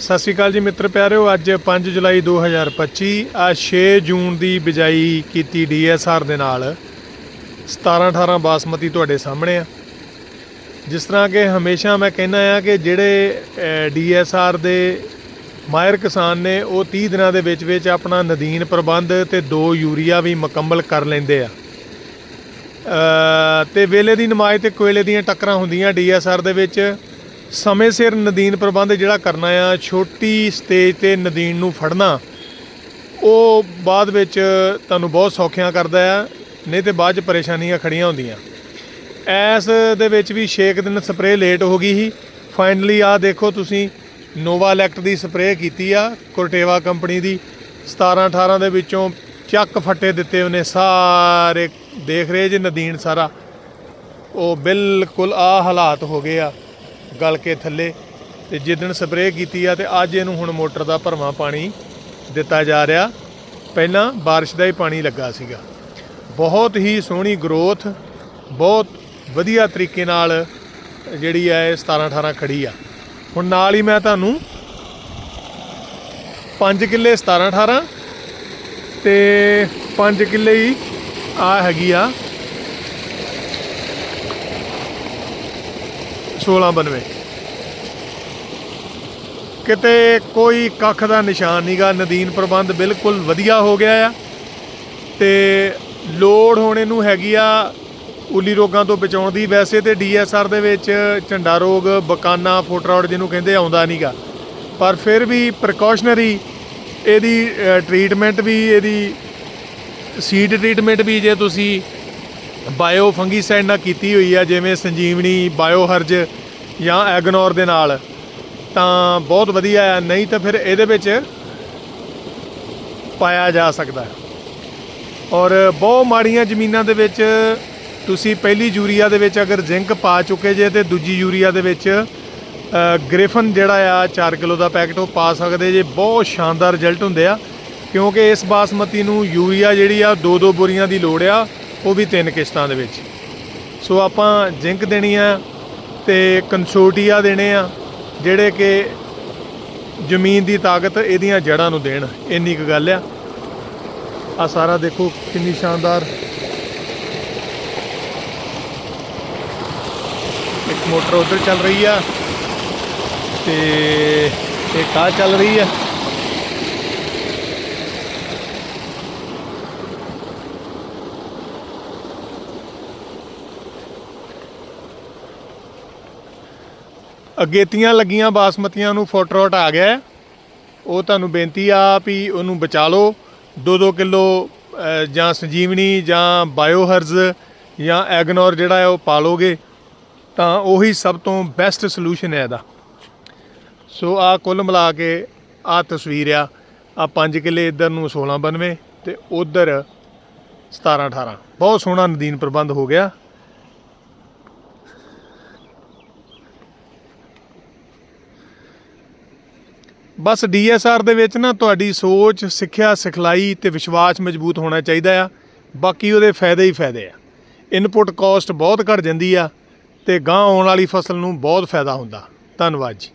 ਸਤਿ ਸ਼੍ਰੀ ਅਕਾਲ ਜੀ ਮਿੱਤਰ ਪਿਆਰਿਓ ਅੱਜ 5 ਜੁਲਾਈ 2025 ਆ 6 ਜੂਨ ਦੀ ਬਿਜਾਈ ਕੀਤੀ ਡੀਐਸਆਰ ਦੇ ਨਾਲ। 17 18 ਬਾਸਮਤੀ ਤੁਹਾਡੇ ਸਾਹਮਣੇ ਆ। ਜਿਸ ਤਰ੍ਹਾਂ ਕਿ ਹਮੇਸ਼ਾ ਮੈਂ ਕਹਿੰਦਾ ਆ ਕਿ ਜਿਹੜੇ ਡੀਐਸਆਰ ਦੇ ਮਾਇਰ ਕਿਸਾਨ ਨੇ ਉਹ 30 ਦਿਨਾਂ ਦੇ ਵਿੱਚ ਵਿੱਚ ਆਪਣਾ ਨਦੀਨ ਪ੍ਰਬੰਧ ਤੇ ਦੋ ਯੂਰੀਆ ਵੀ ਮੁਕੰਮਲ ਕਰ ਲੈਂਦੇ ਆ। ਅ, ਤੇ ਵੇਲੇ ਦੀ ਨਮਾਜ਼ ਤੇ ਕੋਇਲੇ ਦੀਆਂ ਟੱਕਰਾਂ ਹੁੰਦੀਆਂ ਡੀਐਸਆਰ ਦੇ ਵਿੱਚ। ਸਮੇਂ ਸਿਰ ਨਦੀਨ ਪ੍ਰਬੰਧ ਜਿਹੜਾ ਕਰਨਾ ਆ, ਛੋਟੀ ਸਟੇਜ ਤੇ ਨਦੀਨ ਨੂੰ ਫੜਨਾ, ਉਹ ਬਾਅਦ ਵਿੱਚ ਤੁਹਾਨੂੰ ਬਹੁਤ ਸੌਖਿਆਂ ਕਰਦਾ ਆ, ਨਹੀਂ ਤੇ ਬਾਅਦ ਚ ਪਰੇਸ਼ਾਨੀਆਂ ਖੜੀਆਂ ਹੁੰਦੀਆਂ। ਐਸ ਦੇ ਵਿੱਚ ਵੀ 6 ਦਿਨ ਸਪਰੇਅ ਲੇਟ ਹੋ ਗਈ ਸੀ। ਫਾਈਨਲੀ ਆ ਦੇਖੋ ਤੁਸੀਂ ਨੋਵਾ ਇਲੈਕਟ ਦੀ ਸਪਰੇਅ ਕੀਤੀ ਆ ਕੋਰਟੇਵਾ ਕੰਪਨੀ ਦੀ। 17 18 ਦੇ ਵਿੱਚੋਂ ਚੱਕ ਫੱਟੇ ਦਿੱਤੇ ਉਹਨੇ, ਸਾਰੇ ਦੇਖ ਰਹੇ ਜੇ ਨਦੀਨ ਸਾਰਾ। ਉਹ ਬਿਲਕੁਲ ਆ ਹਾਲਾਤ ਹੋ ਗਏ ਆ। ਗਲ ਕੇ ਥੱਲੇ ਤੇ ਜਿੱਦਣ ਸਪਰੇਅ ਕੀਤੀ ਆ ਤੇ ਅੱਜ ਇਹਨੂੰ ਹੁਣ ਮੋਟਰ ਦਾ ਭਰਵਾਂ ਪਾਣੀ ਦਿੱਤਾ ਜਾ ਰਿਹਾ ਪਹਿਲਾਂ بارش ਦਾ ਹੀ ਪਾਣੀ ਲੱਗਾ ਸੀਗਾ ਬਹੁਤ ਹੀ ਸੋਹਣੀ ਗਰੋਥ ਬਹੁਤ ਵਧੀਆ ਤਰੀਕੇ ਨਾਲ ਜਿਹੜੀ ਹੈ ਇਹ 17 18 ਖੜੀ ਆ ਹੁਣ ਨਾਲ ਹੀ ਮੈਂ ਤੁਹਾਨੂੰ 5 ਕਿੱਲੇ 17 18 ਤੇ 5 ਕਿੱਲੇ ਹੀ ਆ ਹੈਗੀ ਆ 1692 ਕਿਤੇ ਕੋਈ ਕੱਖ ਦਾ ਨਿਸ਼ਾਨ ਨਹੀਂਗਾ ਨਦੀਨ ਪ੍ਰਬੰਧ ਬਿਲਕੁਲ ਵਧੀਆ ਹੋ ਗਿਆ ਆ। ਤੇ ਲੋੜ ਹੋਣੇ ਨੂੰ ਹੈਗੀ ਆ ਉਲੀ ਰੋਗਾਂ ਤੋਂ ਬਚਾਉਣ ਦੀ। ਵੈਸੇ ਤੇ ਡੀਐਸਆਰ ਦੇ ਵਿੱਚ ਝੰਡਾ ਰੋਗ, ਬਕਾਨਾ ਫੋਟਰਾਉਡ ਜਿਹਨੂੰ ਕਹਿੰਦੇ ਆਉਂਦਾ ਨਹੀਂਗਾ ਪਰ ਫਿਰ ਵੀ ਪ੍ਰੀਕਾਸ਼ਨਰੀ ਇਹਦੀ ਟ੍ਰੀਟਮੈਂਟ ਵੀ, ਇਹਦੀ ਸੀਡ ਟ੍ਰੀਟਮੈਂਟ ਵੀ ਜੇ ਤੁਸੀਂ ਬਾਇਓ ਫੰਗੀਸਾਈਡ ਨਾਲ ਕੀਤੀ ਹੋਈ ਆ, ਜਿਵੇਂ ਸੰਜੀਵਨੀ ਬਾਇਓ ਹਰਜ ਜਾਂ ਐਗਨੋਰ ਦੇ ਨਾਲ। ਤਾਂ ਬਹੁਤ ਵਧੀਆ ਆ, ਨਹੀਂ ਤਾਂ ਫਿਰ ਇਹਦੇ ਵਿੱਚ ਪਾਇਆ ਜਾ ਸਕਦਾ ਔਰ ਬਹੁਤ ਮਾੜੀਆਂ ਜ਼ਮੀਨਾਂ ਦੇ ਵਿੱਚ ਤੁਸੀਂ ਪਹਿਲੀ ਯੂਰੀਆ ਦੇ ਵਿੱਚ ਅਗਰ ਜ਼ਿੰਕ ਪਾ ਚੁੱਕੇ ਜੇ, ਤੇ ਦੂਜੀ ਯੂਰੀਆ ਦੇ ਵਿੱਚ ਗ੍ਰਿਫਨ ਜਿਹੜਾ ਆ 4 ਕਿਲੋ ਦਾ ਪੈਕਟ ਉਹ ਪਾ ਸਕਦੇ ਜੇ। ਬਹੁਤ ਸ਼ਾਨਦਾਰ ਰਿਜ਼ਲਟ ਹੁੰਦੇ ਆ, ਕਿਉਂਕਿ ਇਸ ਬਾਸਮਤੀ ਨੂੰ ਯੂਰੀਆ ਜਿਹੜੀ ਆ ਦੋ ਦੋ ਬੋਰੀਆਂ ਦੀ ਲੋੜ ਆ। ਉਹ ਵੀ ਤਿੰਨ ਕਿਸ਼ਤਾਂ ਦੇ ਵਿੱਚ। ਸੋ ਆਪਾਂ ਜ਼ਿੰਕ ਦੇਣੀ ਆ ਤੇ ਕੰਸੋਟੀਆ ਦੇਣੇ ਆ, ਜਿਹੜੇ ਕਿ ਜ਼ਮੀਨ ਦੀ ਤਾਕਤ ਇਹਦੀਆਂ ਜੜ੍ਹਾਂ ਨੂੰ ਦੇਣ। ਇੰਨੀ ਕੁ ਗੱਲ ਆ। ਆ ਸਾਰਾ ਦੇਖੋ ਕਿੰਨੀ ਸ਼ਾਨਦਾਰ। ਇੱਕ ਮੋਟਰ ਉਧਰ ਚੱਲ ਰਹੀ ਆ ਤੇ ਇੱਕ ਆ ਚੱਲ ਰਹੀ ਆ। ਅਗੇਤੀਆਂ ਲੱਗੀਆਂ ਬਾਸਮਤੀਆਂ ਨੂੰ ਫੋਟਰੋਟ ਆ ਗਿਆ ਉਹ ਤੁਹਾਨੂੰ ਬੇਨਤੀ ਆ ਵੀ ਉਹਨੂੰ ਬਚਾ ਲਓ। 2-2 ਕਿਲੋ ਜਾਂ ਸੰਜੀਵਨੀ, ਜਾਂ ਬਾਇਓਹਰਜ਼, ਜਾਂ ਐਗਨੋਰ ਜਿਹੜਾ ਹੈ ਉਹ ਪਾ ਲੋਗੇ ਤਾਂ ਉਹੀ ਸਭ ਤੋਂ ਬੈਸਟ ਸੋਲੂਸ਼ਨ ਹੈ ਇਹਦਾ। ਸੋ ਆ ਕੁੱਲ ਮਿਲਾ ਕੇ ਆ ਤਸਵੀਰ ਆ। ਆ 5 ਕਿੱਲੇ ਇੱਧਰ ਨੂੰ 1692 ਤੇ ਉਧਰ 17 18 ਬਹੁਤ ਸੋਹਣਾ ਨਦੀਨ ਪ੍ਰਬੰਧ ਹੋ ਗਿਆ। ਬਸ ਡੀਐਸਆਰ ਦੇ ਵਿੱਚ ਨਾ ਤੁਹਾਡੀ ਸੋਚ, ਸਿੱਖਿਆ, ਸਿਖਲਾਈ ਤੇ ਵਿਸ਼ਵਾਸ ਮਜ਼ਬੂਤ ਹੋਣਾ ਚਾਹੀਦਾ ਆ। ਬਾਕੀ ਉਹਦੇ ਫਾਇਦੇ ਹੀ ਫਾਇਦੇ ਆ। ਇਨਪੁਟ ਕਾਸਟ ਬਹੁਤ ਘਟ ਜਾਂਦੀ ਆ ਤੇ ਗਾਂ ਆਉਣ ਵਾਲੀ ਫਸਲ ਨੂੰ ਬਹੁਤ ਫਾਇਦਾ ਹੁੰਦਾ। ਧੰਨਵਾਦ ਜੀ।